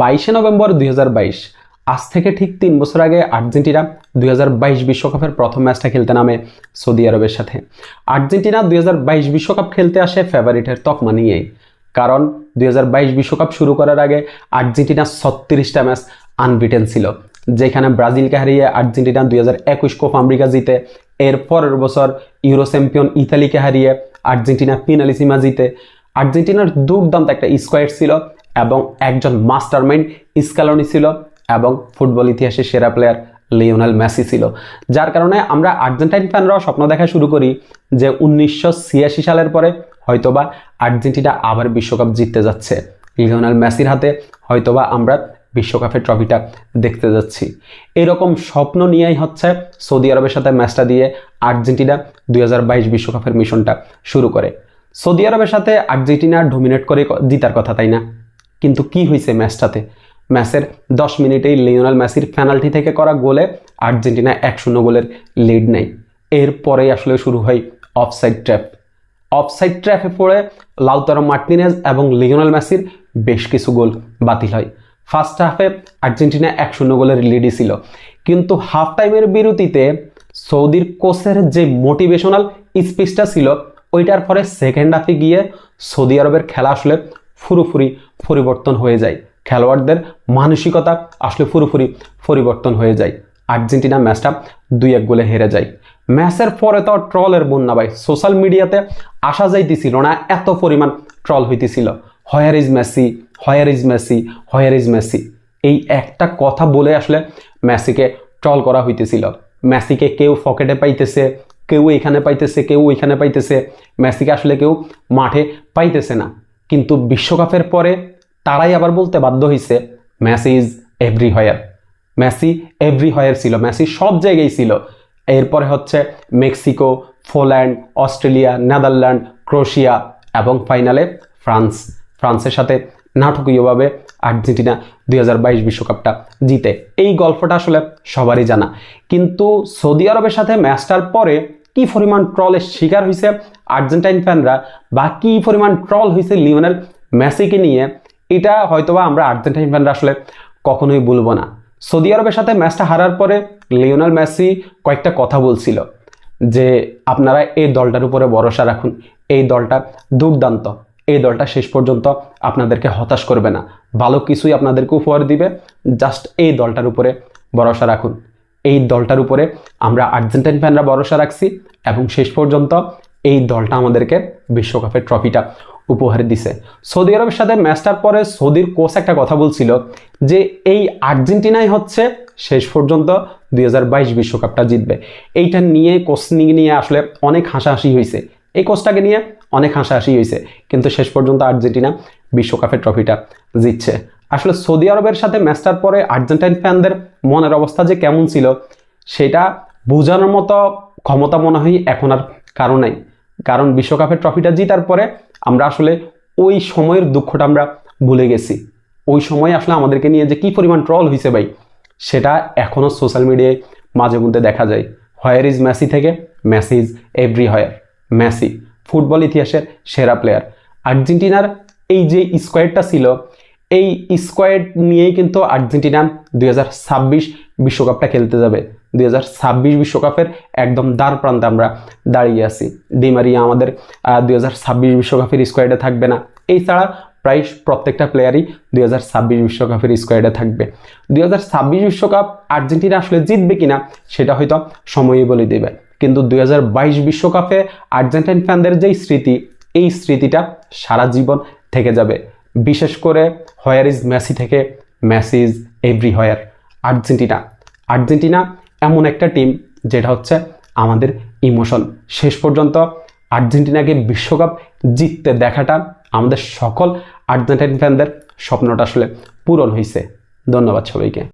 বাইশে নভেম্বর দুই হাজার বাইশ। আজ থেকে ঠিক তিন বছর আগে আর্জেন্টিনা দুই বিশ্বকাপের প্রথম ম্যাচটা খেলতে নামে সৌদি আরবের সাথে। আর্জেন্টিনা দুই বিশ্বকাপ খেলতে আসে ফেভারিটের তকমা নিয়েই। কারণ দুই বিশ্বকাপ শুরু করার আগে আর্জেন্টিনা ছত্রিশটা ম্যাচ আনবিটেন ছিল, যেখানে ব্রাজিলকে হারিয়ে আর্জেন্টিনা দুই হাজার একুশ কোপ আমেরিকা জিতে, এর পরের বছর ইউরো চ্যাম্পিয়ন ইতালিকে হারিয়ে আর্জেন্টিনা পিনালিসিমা জিতে। আর্জেন্টিনার দুর্দান্ত একটা স্কোয়াড ছিল এবং একজন মাস্টারমাইন্ড স্কালনি ছিল এবং ফুটবল ইতিহাসের সেরা প্লেয়ার লিওনাল মেসি ছিল। যার কারণে আমরা আর্জেন্টাইন ফ্যানরাও স্বপ্ন দেখা শুরু করি যে উনিশশো ছিয়াশি সালের পরে হয়তোবা আর্জেন্টিনা আবার বিশ্বকাপ জিততে যাচ্ছে। লিওনাল মেসির হাতে হয়তোবা আমরা বিশ্বকাপের ট্রফিটা দেখতে যাচ্ছি। এরকম স্বপ্ন নিয়েই হচ্ছে সৌদি আরবের সাথে ম্যাচটা দিয়ে আর্জেন্টিনা দুই বিশ্বকাপের মিশনটা শুরু করে। সৌদি আরবের সাথে আর্জেন্টিনা ডোমিনেট করে জিতার কথা, তাই না? কিন্তু কি হয়েছে ম্যাচটাতে? ম্যাচের দশ মিনিটেই লিওনাল মেসির পেনাল্টি থেকে করা গোলে আর্জেন্টিনা এক শূন্য গোলের লিড নেয়। এরপরেই আসলে শুরু হয় অফসাইড ট্র্যাপ অফসাইড ট্র্যাপে পড়ে লাউতারো মার্টিনেজ এবং লিওনাল মেসির বেশ কিছু গোল বাতিল হয়। ফার্স্ট হাফে আর্জেন্টিনা এক শূন্য গোলের লিডই ছিল। কিন্তু হাফ টাইমের বিরতিতে সৌদির কোচের যে মোটিভেশনাল স্পিচটা ছিল, ওইটার পরে সেকেন্ড হাফে গিয়ে সৌদি আরবের খেলা আসলে ফুরুফুরি পরিবর্তন হয়ে যায়। খেলোয়াড়দের মানসিকতা আসলে পুরোপুরি পরিবর্তন হয়ে যায়। আর্জেন্টিনা ম্যাচটা দুই এক গোলে হেরে যায়। ম্যাচের পরে তো ট্রলের বন্যা ভাই। সোশ্যাল মিডিয়াতে আসা যাইতেছিল না, এত পরিমাণ ট্রল হইতেছিল। Where is Messi? Where is Messi? Where is Messi? এই একটা কথা বলে আসলে মেসিকে ট্রল করা হইতেছিল। মেসিকে কেউ পকেটে পাইতেছে, কেউ এখানে পাইতেছে, কেউ ওইখানে পাইতেছে। মেসিকে আসলে কেউ মাঠে পাইতেছে না। কিন্তু বিশ্বকাপের পরে তারাই আবার বলতে বাধ্য হয়েছে Messi is everywhere Messi everywhere ছিল, মেসি সব জায়গায় ছিল। এরপরে হচ্ছে Mexico, Poland, Australia, Netherland, Croatia এবং ফাইনালে ফ্রান্স। ফ্রান্সের সাথে নাটকীয়ভাবে আর্জেন্টিনা দুই বিশ্বকাপটা জিতে। এই গল্পটা আসলে সবারই জানা। কিন্তু সৌদি আরবের সাথে ম্যাচটার পরে কি পরিমাণ ট্রলের শিকার হয়েছে আর্জেন্টাইন ফ্যানরা বা কি পরিমাণ ট্রল হয়েছে লিওনেল মেসিকে নিয়ে, এটা হয়তোবা আমরা আর্জেন্টাইন ফ্যানরা আসলে কখনোই বলব না। সৌদি আরবের সাথে ম্যাচটা হারার পরে লিওনাল মেসি কয়েকটা কথা বলছিল যে, আপনারা এই দলটার উপরে ভরসা রাখুন। এই দলটা দুর্দান্ত। এই দলটা শেষ পর্যন্ত আপনাদেরকে হতাশ করবে না। ভালো কিছুই আপনাদেরকে উপহার দিবে। জাস্ট এই দলটার উপরে ভরসা রাখুন। এই দলটার উপরে আমরা আর্জেন্টাইন ফ্যানরা ভরসা রাখছি এবং শেষ পর্যন্ত এই দলটা আমাদেরকে বিশ্বকাপের ট্রফিটা উপহার দিছে। সৌদি আরবের সাথে ম্যাচটার পরে সৌদির কোচ একটা কথা বলছিল যে এই আর্জেন্টিনাই হচ্ছে শেষ পর্যন্ত দুই বিশ্বকাপটা জিতবে। এইটা নিয়ে কোচ নিয়ে আসলে অনেক হাসাহাসি হয়েছে এই কোচটাকে নিয়ে অনেক হাসাহাসি হয়েছে কিন্তু শেষ পর্যন্ত আর্জেন্টিনা বিশ্বকাপের ট্রফিটা জিতছে। আসলে সৌদি আরবের সাথে ম্যাচটার পরে আর্জেন্টাইন ফ্যানদের মনের অবস্থা যে কেমন ছিল, সেটা বোঝানোর মতো ক্ষমতা মনে হয় এখন আর কারও নাই। কারণ বিশ্বকাপের ট্রফিটা জিতার পরে আমরা আসলে ওই সময়ের দুঃখটা আমরা ভুলে গেছি। ওই সময় আসলে আমাদেরকে নিয়ে যে কি পরিমাণ ট্রল হয়েছে ভাই, সেটা এখনও সোশ্যাল মিডিয়ায় মাঝে মধ্যে দেখা যায়। হয়ার ইজ মেসি থেকে? Messi is everywhere Messi football ইতিহাসের সেরা প্লেয়ার আর্জেন্টিনার এই যে স্কোয়াডটা ছিল এই স্কোয়াড নিয়েই কিন্তু আর্জেন্টিনা দুই বিশ্বকাপটা খেলতে যাবে। দুই বিশ্বকাপের একদম দ্বার প্রান্তে আমরা দাঁড়িয়ে আছি। ডিমারিয়া আমাদের দুই বিশ্বকাপের স্কোয়াডে থাকবে না। এই ছাড়া প্রায় প্রত্যেকটা প্লেয়ারই দুই বিশ্বকাপের স্কোয়াডে থাকবে। দুই বিশ্বকাপ আর্জেন্টিনা আসলে জিতবে কিনা সেটা হয়তো সময়ই বলে দেবে। কিন্তু দুই বিশ্বকাপে আর্জেন্টাইন ফ্যানদের যেই স্মৃতি, এই স্মৃতিটা সারা জীবন থেকে যাবে। বিশেষ করে হয়ার ইজ মেসি থেকে Messi is everywhere. Argentina. Argentina এমন একটা টিম যেটা হচ্ছে আমাদের ইমোশন। শেষ পর্যন্ত আর্জেন্টিনাকে বিশ্বকাপ জিততে দেখাটা আমাদের সকল আর্জেন্টাইন ফ্যানদের স্বপ্নটা আসলে পূরণ হয়েছে ধন্যবাদ সবাইকে।